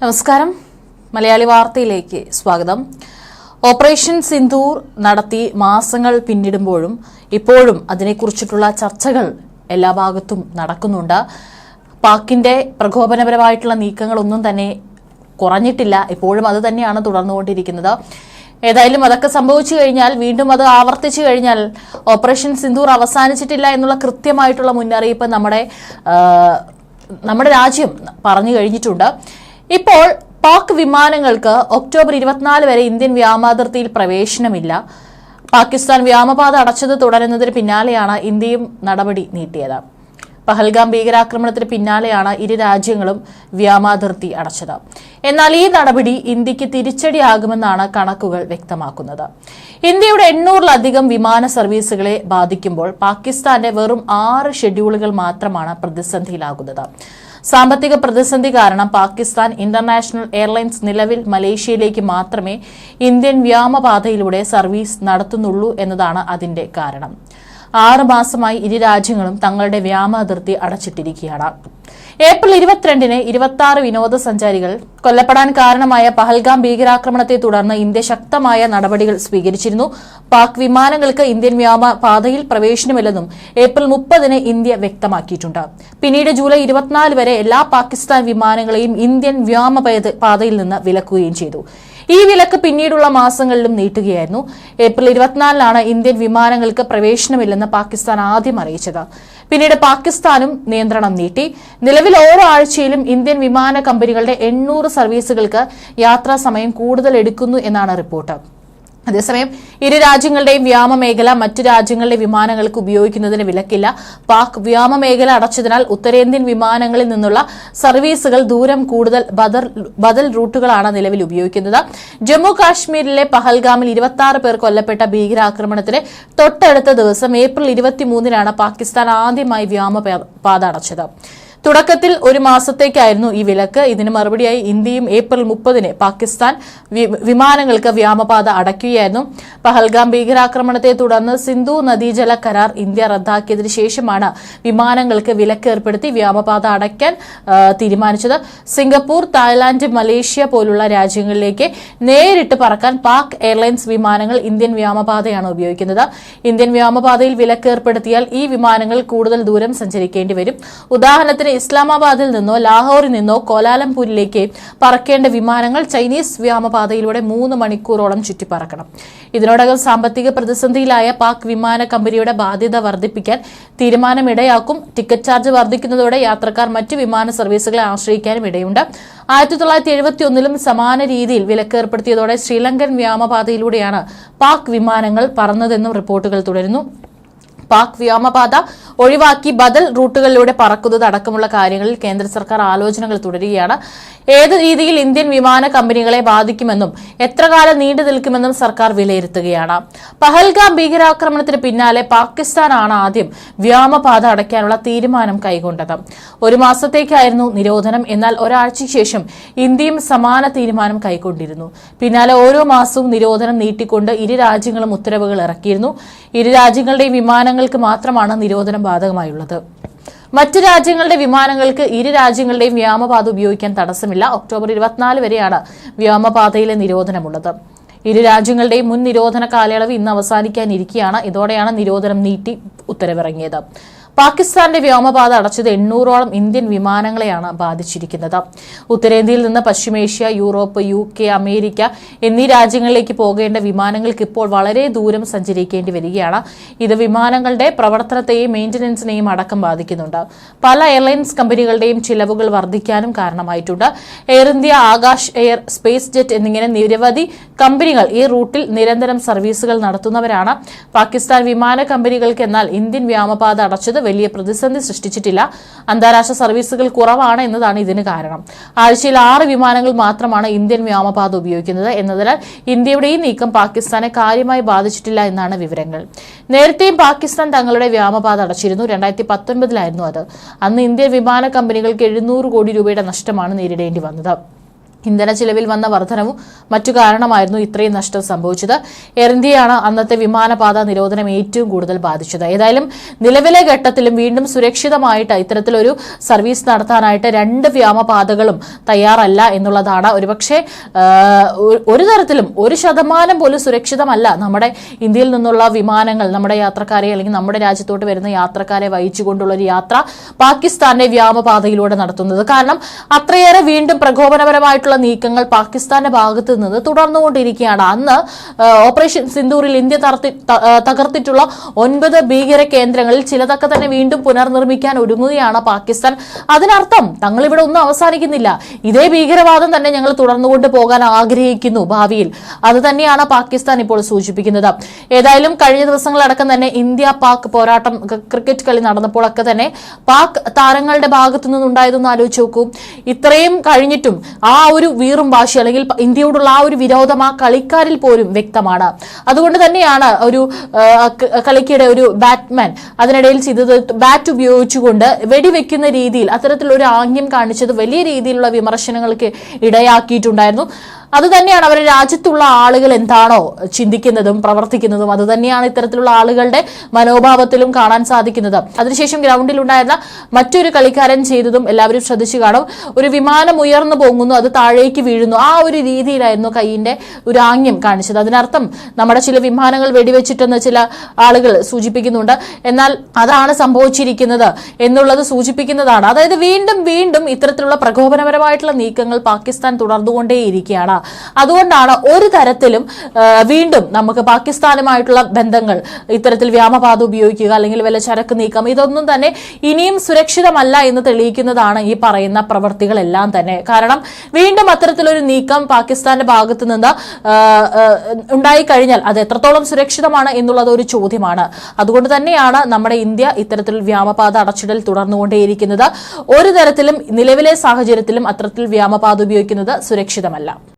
നമസ്കാരം. മലയാളി വാർത്തയിലേക്ക് സ്വാഗതം. ഓപ്പറേഷൻ സിന്ദൂർ നടത്തി മാസങ്ങൾ പിന്നിടുമ്പോഴും ഇപ്പോഴും അതിനെക്കുറിച്ചിട്ടുള്ള ചർച്ചകൾ എല്ലാ ഭാഗത്തും നടക്കുന്നുണ്ട്. പാക്കിന്റെ പ്രകോപനപരമായിട്ടുള്ള നീക്കങ്ങളൊന്നും തന്നെ കുറഞ്ഞിട്ടില്ല. ഇപ്പോഴും അത് തന്നെയാണ് തുടർന്നുകൊണ്ടിരിക്കുന്നത്. ഏതായാലും അതൊക്കെ സംഭവിച്ചു കഴിഞ്ഞാൽ വീണ്ടും അത് ആവർത്തിച്ചു കഴിഞ്ഞാൽ ഓപ്പറേഷൻ സിന്ദൂർ അവസാനിച്ചിട്ടില്ല എന്നുള്ള കൃത്യമായിട്ടുള്ള മുന്നറിയിപ്പ് നമ്മുടെ നമ്മുടെ രാജ്യം പറഞ്ഞു കഴിഞ്ഞിട്ടുണ്ട്. ഇപ്പോൾ പാക് വിമാനങ്ങൾക്ക് ഒക്ടോബർ ഇരുപത്തിനാല് വരെ ഇന്ത്യൻ വ്യോമാതിർത്തിയിൽ പ്രവേശനമില്ല. പാകിസ്ഥാൻ വ്യോമപാത അടച്ചത് തുടരുന്നതിന് പിന്നാലെയാണ് ഇന്ത്യയും നടപടി നീട്ടിയത്. പഹൽഗാം ഭീകരാക്രമണത്തിന് പിന്നാലെയാണ് ഇരു രാജ്യങ്ങളും വ്യോമാതിർത്തി അടച്ചത്. എന്നാൽ ഈ നടപടി ഇന്ത്യയ്ക്ക് തിരിച്ചടിയാകുമെന്നാണ് കണക്കുകൾ വ്യക്തമാക്കുന്നത്. ഇന്ത്യയുടെ എണ്ണൂറിലധികം വിമാന സർവീസുകളെ ബാധിക്കുമ്പോൾ പാകിസ്ഥാന്റെ വെറും ആറ് ഷെഡ്യൂളുകൾ മാത്രമാണ് പ്രതിസന്ധിയിലാകുന്നത്. സാമ്പത്തിക പ്രതിസന്ധി കാരണം പാകിസ്ഥാൻ ഇന്റർനാഷണൽ എയർലൈൻസ് നിലവിൽ മലേഷ്യയിലേക്ക് മാത്രമേ ഇന്ത്യൻ വ്യോമപാതയിലൂടെ സർവീസ് നടത്തുന്നുള്ളൂ എന്നതാണ് അതിന്റെ കാരണം. ആറ് മാസമായി ഇരു രാജ്യങ്ങളും തങ്ങളുടെ വ്യോമ അതിർത്തി അടച്ചിട്ടിരിക്കുകയാണ്. ഏപ്രിൽ ഇരുപത്തിരണ്ടിന് ഇരുപത്തി ആറ് വിനോദസഞ്ചാരികൾ കൊല്ലപ്പെടാൻ കാരണമായ പഹൽഗാം ഭീകരാക്രമണത്തെ തുടർന്ന് ഇന്ത്യ ശക്തമായ നടപടികൾ സ്വീകരിച്ചിരുന്നു. പാക് വിമാനങ്ങൾക്ക് ഇന്ത്യൻ വ്യോമ പാതയിൽ പ്രവേശനമില്ലെന്നും ഏപ്രിൽ മുപ്പതിന് ഇന്ത്യ വ്യക്തമാക്കിയിട്ടുണ്ട്. പിന്നീട് ജൂലൈ ഇരുപത്തിനാല് വരെ എല്ലാ പാകിസ്ഥാൻ വിമാനങ്ങളെയും ഇന്ത്യൻ വ്യോമ പാതയിൽ നിന്ന് വിലക്കുകയും ചെയ്തു. ഈ വിലക്ക് പിന്നീടുള്ള മാസങ്ങളിലും നീട്ടുകയായിരുന്നു. ഏപ്രിൽ ഇരുപത്തിനാലിനാണ് ഇന്ത്യൻ വിമാനങ്ങൾക്ക് പ്രവേശനമില്ലെന്ന് പാകിസ്ഥാൻ ആദ്യം അറിയിച്ചത്. പിന്നീട് പാകിസ്ഥാനും നിയന്ത്രണം നീട്ടി. നിലവിൽ ഓരോ ആഴ്ചയിലും ഇന്ത്യൻ വിമാന കമ്പനികളുടെ എണ്ണൂറ് സർവീസുകൾക്ക് യാത്രാ സമയം കൂടുതൽ എടുക്കുന്നു എന്നാണ് റിപ്പോർട്ട്. അതേസമയം ഇരു രാജ്യങ്ങളുടെയും വ്യോമ മേഖല മറ്റു രാജ്യങ്ങളുടെ വിമാനങ്ങൾക്ക് ഉപയോഗിക്കുന്നതിന് വിലക്കില്ല. പാക് വ്യോമ മേഖല അടച്ചതിനാൽ ഉത്തരേന്ത്യൻ വിമാനങ്ങളിൽ നിന്നുള്ള സർവീസുകൾ ദൂരം കൂടുതൽ ബദൽ റൂട്ടുകളാണ് നിലവിൽ ഉപയോഗിക്കുന്നത്. ജമ്മു കാശ്മീരിലെ പഹൽഗാമിൽ ഇരുപത്തി പേർ കൊല്ലപ്പെട്ട ഭീകരാക്രമണത്തിന് തൊട്ടടുത്ത ദിവസം ഏപ്രിൽ ഇരുപത്തിമൂന്നിനാണ് പാകിസ്ഥാൻ ആദ്യമായി വ്യോമ പാത അടച്ചത്. തുടക്കത്തിൽ ഒരു മാസത്തേക്കായിരുന്നു ഈ വിലക്ക്. ഇതിന് മറുപടിയായി ഇന്ത്യയും ഏപ്രിൽ മുപ്പതിന് പാകിസ്ഥാൻ വിമാനങ്ങൾക്ക് വ്യാമപാത അടയ്ക്കുകയായിരുന്നു. പഹൽഗാം ഭീകരാക്രമണത്തെ തുടർന്ന് സിന്ധു നദീജല കരാർ ഇന്ത്യ റദ്ദാക്കിയതിനു ശേഷമാണ് വിമാനങ്ങൾക്ക് വിലക്ക് ഏർപ്പെടുത്തി വ്യാമപാത അടയ്ക്കാൻ തീരുമാനിച്ചത്. സിംഗപ്പൂർ തായ്ലാന്റ് മലേഷ്യ പോലുള്ള രാജ്യങ്ങളിലേക്ക് നേരിട്ട് പറക്കാൻ പാക് എയർലൈൻസ് വിമാനങ്ങൾ ഇന്ത്യൻ വ്യാമപാതയാണ് ഉപയോഗിക്കുന്നത്. ഇന്ത്യൻ വ്യാമപാതയിൽ വിലക്ക് ഏർപ്പെടുത്തിയാൽ ഈ വിമാനങ്ങൾ കൂടുതൽ ദൂരം സഞ്ചരിക്കേണ്ടി വരും. ഉദാഹരണത്തിന് ഇസ്ലാമാബാദിൽ നിന്നോ ലാഹോറിൽ നിന്നോ കോലാലംപൂരിലേക്ക് പറക്കേണ്ട വിമാനങ്ങൾ ചൈനീസ് വ്യോമപാതയിലൂടെ മൂന്ന് മണിക്കൂറോളം ചുറ്റിപ്പറക്കണം. ഇതിനോടകം സാമ്പത്തിക പ്രതിസന്ധിയിലായ പാക് വിമാന കമ്പനിയുടെ ബാധ്യത വർദ്ധിപ്പിക്കാൻ തീരുമാനമിടയാക്കും. ടിക്കറ്റ് ചാർജ് വർദ്ധിക്കുന്നതോടെ യാത്രക്കാർ മറ്റ് വിമാന സർവീസുകളെ ആശ്രയിക്കാനും ഇടയുണ്ട്. ആയിരത്തി തൊള്ളായിരത്തി എഴുപത്തി ഒന്നിലും സമാന രീതിയിൽ വിലക്ക് ഏർപ്പെടുത്തിയതോടെ ശ്രീലങ്കൻ വ്യോമപാതയിലൂടെയാണ് പാക് വിമാനങ്ങൾ പറന്നതെന്നും റിപ്പോർട്ടുകൾ തുടരുന്നു. പാക് വ്യോമപാത ഒഴിവാക്കി ബദൽ റൂട്ടുകളിലൂടെ പറക്കുന്നത് അടക്കമുള്ള കാര്യങ്ങളിൽ കേന്ദ്ര സർക്കാർ ആലോചനകൾ തുടരുകയാണ്. ഏത് രീതിയിൽ ഇന്ത്യൻ വിമാന കമ്പനികളെ ബാധിക്കുമെന്നും എത്ര കാലം നീണ്ടു നിൽക്കുമെന്നും സർക്കാർ വിലയിരുത്തുകയാണ്. പഹൽഗാം ഭീകരാക്രമണത്തിന് പിന്നാലെ പാകിസ്ഥാനാണ് ആദ്യം വ്യോമപാത അടയ്ക്കാനുള്ള തീരുമാനം കൈക്കൊണ്ടത്. ഒരു മാസത്തേക്കായിരുന്നു നിരോധനം. എന്നാൽ ഒരാഴ്ചയ്ക്ക് ശേഷം ഇന്ത്യയും സമാന തീരുമാനം കൈക്കൊണ്ടിരുന്നു. പിന്നാലെ ഓരോ മാസവും നിരോധനം നീട്ടിക്കൊണ്ട് ഇരു രാജ്യങ്ങളും ഉത്തരവുകൾ ഇറക്കിയിരുന്നു. ഇരു രാജ്യങ്ങളുടെയും വിമാനങ്ങൾക്ക് മാത്രമാണ് നിരോധനം ബാധകമായുള്ളത്. മറ്റ് രാജ്യങ്ങളുടെ വിമാനങ്ങൾക്ക് ഇരു രാജ്യങ്ങളുടെയും വ്യോമപാത ഉപയോഗിക്കാൻ തടസ്സമില്ല. ഒക്ടോബർ ഇരുപത്തിനാല് വരെയാണ് വ്യോമപാതയിലെ നിരോധനമുള്ളത്. ഇരു രാജ്യങ്ങളുടെയും മുൻ നിരോധന കാലയളവ് ഇന്ന് അവസാനിക്കാനിരിക്കെയാണ്. ഇതോടെയാണ് നിരോധനം നീട്ടി ഉത്തരവിറങ്ങിയത്. പാകിസ്ഥാന്റെ വ്യോമപാത അടച്ചത് എണ്ണൂറോളം ഇന്ത്യൻ വിമാനങ്ങളെയാണ് ബാധിച്ചിരിക്കുന്നത്. ഉത്തരേന്ത്യയിൽ നിന്ന് പശ്ചിമേഷ്യ യൂറോപ്പ് യു കെ അമേരിക്ക എന്നീ രാജ്യങ്ങളിലേക്ക് പോകേണ്ട വിമാനങ്ങൾക്ക് ഇപ്പോൾ വളരെ ദൂരം സഞ്ചരിക്കേണ്ടി വരികയാണ്. ഇത് വിമാനങ്ങളുടെ പ്രവർത്തനത്തെയും മെയിന്റനൻസിനെയും അടക്കം ബാധിക്കുന്നുണ്ട്. പല എയർലൈൻസ് കമ്പനികളുടെയും ചിലവുകൾ വർദ്ധിക്കാനും കാരണമായിട്ടുണ്ട്. Air India Akash Air SpiceJet എന്നിങ്ങനെ നിരവധി കമ്പനികൾ ഈ റൂട്ടിൽ നിരന്തരം സർവീസുകൾ നടത്തുന്നവരാണ്. പാകിസ്ഥാൻ വിമാന കമ്പനികൾക്ക് എന്നാൽ ഇന്ത്യൻ വ്യോമപാത അടച്ചത് വലിയ പ്രതിസന്ധി സൃഷ്ടിച്ചിട്ടില്ല. അന്താരാഷ്ട്ര സർവീസുകൾ കുറവാണ് എന്നതാണ് ഇതിന് കാരണം. ആഴ്ചയിൽ ആറ് വിമാനങ്ങൾ മാത്രമാണ് ഇന്ത്യൻ വ്യോമപാത ഉപയോഗിക്കുന്നത് എന്നതിനാൽ ഇന്ത്യയുടെ ഈ നീക്കം പാകിസ്ഥാനെ കാര്യമായി ബാധിച്ചിട്ടില്ല എന്നാണ് വിവരങ്ങൾ. നേരത്തെയും പാകിസ്ഥാൻ തങ്ങളുടെ വ്യോമപാത അടച്ചിരുന്നു. രണ്ടായിരത്തി പത്തൊൻപതിലായിരുന്നു അത്. അന്ന് ഇന്ത്യൻ വിമാന കമ്പനികൾക്ക് എഴുന്നൂറ് കോടി രൂപയുടെ നഷ്ടമാണ് നേരിടേണ്ടി വന്നത്. ഇന്ധന ചിലവിൽ വന്ന വർധനവും മറ്റു കാരണമായിരുന്നു ഇത്രയും നഷ്ടം സംഭവിച്ചത്. എയർ ഇന്ത്യയാണ് അന്നത്തെ വിമാനപാത നിരോധനം ഏറ്റവും കൂടുതൽ ബാധിച്ചത്. ഏതായാലും നിലവിലെ ഘട്ടത്തിലും വീണ്ടും സുരക്ഷിതമായിട്ട് ഇത്തരത്തിലൊരു സർവീസ് നടത്താനായിട്ട് രണ്ട് വ്യോമപാതകളും തയ്യാറല്ല എന്നുള്ളതാണ്. ഒരുപക്ഷെ ഒരു തരത്തിലും ഒരു ശതമാനം പോലും സുരക്ഷിതമല്ല നമ്മുടെ ഇന്ത്യയിൽ നിന്നുള്ള വിമാനങ്ങൾ നമ്മുടെ യാത്രക്കാരെ അല്ലെങ്കിൽ നമ്മുടെ രാജ്യത്തോട്ട് വരുന്ന യാത്രക്കാരെ വഹിച്ചുകൊണ്ടുള്ള ഒരു യാത്ര പാകിസ്ഥാന്റെ വ്യോമപാതയിലൂടെ നടത്തുന്നത്. കാരണം അത്രയേറെ വീണ്ടും പ്രകോപനപരമായിട്ടുള്ള നീക്കങ്ങൾ പാകിസ്ഥാന്റെ ഭാഗത്ത് നിന്ന് തുടർന്നുകൊണ്ടിരിക്കുകയാണ്. അന്ന് ഓപ്പറേഷൻ സിന്ദൂറിൽ ഇന്ത്യ തകർത്തിട്ടുള്ള ഒൻപത് ഭീകര കേന്ദ്രങ്ങളിൽ ചിലതൊക്കെ തന്നെ വീണ്ടും പുനർനിർമ്മിക്കാൻ ഒരുങ്ങുകയാണ് പാകിസ്ഥാൻ. അതിനർത്ഥം തങ്ങൾ ഇവിടെ ഒന്നും അവസാനിക്കുന്നില്ല. ഇതേ ഭീകരവാദം തന്നെ ഞങ്ങൾ തുടർന്നുകൊണ്ട് പോകാൻ ആഗ്രഹിക്കുന്നു ഭാവിയിൽ. അത് തന്നെയാണ് പാകിസ്ഥാൻ ഇപ്പോൾ സൂചിപ്പിക്കുന്നത്. ഏതായാലും കഴിഞ്ഞ ദിവസങ്ങളടക്കം തന്നെ ഇന്ത്യ പാക് പോരാട്ടം ക്രിക്കറ്റ് കളി നടന്നപ്പോഴൊക്കെ തന്നെ പാക് താരങ്ങളുടെ ഭാഗത്തു നിന്നുണ്ടായതൊന്ന് ആലോചിച്ച് നോക്കൂ. ഇത്രയും കഴിഞ്ഞിട്ടും ആ ഒരു വീറും വാശി അല്ലെങ്കിൽ ഇന്ത്യയോടുള്ള ആ ഒരു വിരോധം ആ കളിക്കാരിൽ പോലും വ്യക്തമാണ്. അതുകൊണ്ട് തന്നെയാണ് ഒരു കളിക്കിടെ ഒരു ബാറ്റ്മാൻ അതിനിടയിൽ ചെയ്തത് ബാറ്റ് ഉപയോഗിച്ചുകൊണ്ട് വെടിവെക്കുന്ന രീതിയിൽ അത്തരത്തിലൊരു ആംഗ്യം കാണിച്ചത് വലിയ രീതിയിലുള്ള വിമർശനങ്ങൾക്ക് ഇടയാക്കിയിട്ടുണ്ടായിരുന്നു. അത് തന്നെയാണ് അവരുടെ രാജ്യത്തുള്ള ആളുകൾ എന്താണോ ചിന്തിക്കുന്നതും പ്രവർത്തിക്കുന്നതും. അത് തന്നെയാണ് ഇത്തരത്തിലുള്ള ആളുകളുടെ മനോഭാവത്തിലും കാണാൻ സാധിക്കുന്നത്. അതിനുശേഷം ഗ്രൗണ്ടിൽ ഉണ്ടായിരുന്ന മറ്റൊരു കളിക്കാരൻ ചെയ്തതും എല്ലാവരും ശ്രദ്ധിച്ചു കാണും. ഒരു വിമാനം ഉയർന്നു പോകുന്നു അത് താഴേക്ക് വീഴുന്നു. ആ ഒരു രീതിയിലായിരുന്നു കൈയിന്റെ ഒരു ആംഗ്യം കാണിച്ചത്. അതിനർത്ഥം നമ്മുടെ ചില വിമാനങ്ങൾ വെടിവെച്ചിട്ടെന്ന് ചില ആളുകൾ സൂചിപ്പിക്കുന്നുണ്ട്. എന്നാൽ അതാണ് സംഭവിച്ചിരിക്കുന്നത് എന്നുള്ളത് സൂചിപ്പിക്കുന്നതാണ്. അതായത് വീണ്ടും വീണ്ടും ഇത്തരത്തിലുള്ള പ്രകോപനപരമായിട്ടുള്ള നീക്കങ്ങൾ പാകിസ്ഥാൻ തുടർന്നുകൊണ്ടേയിരിക്കുകയാണ്. അതുകൊണ്ടാണ് ഒരു തരത്തിലും വീണ്ടും നമുക്ക് പാകിസ്ഥാനുമായിട്ടുള്ള ബന്ധങ്ങൾ ഇത്തരത്തിൽ വ്യാമപാത ഉപയോഗിക്കുക അല്ലെങ്കിൽ വല്ല ചരക്ക് നീക്കം ഇതൊന്നും തന്നെ ഇനിയും സുരക്ഷിതമല്ല എന്ന് തെളിയിക്കുന്നതാണ് ഈ പറയുന്ന പ്രവർത്തികളെല്ലാം തന്നെ. കാരണം വീണ്ടും അത്തരത്തിലൊരു നീക്കം പാകിസ്ഥാന്റെ ഭാഗത്ത് നിന്ന് ആ, ഉണ്ടായിക്കഴിഞ്ഞാൽ അത് എത്രത്തോളം സുരക്ഷിതമാണ് എന്നുള്ളത് ഒരു ചോദ്യമാണ്. അതുകൊണ്ട് തന്നെയാണ് നമ്മുടെ ഇന്ത്യ ഇത്തരത്തിൽ വ്യാമപാത അടച്ചിടൽ തുടർന്നുകൊണ്ടേയിരിക്കുന്നത്. ഒരു തരത്തിലും നിലവിലെ സാഹചര്യത്തിലും അത്തരത്തിൽ വ്യാമപാത ഉപയോഗിക്കുന്നത് സുരക്ഷിതമല്ല.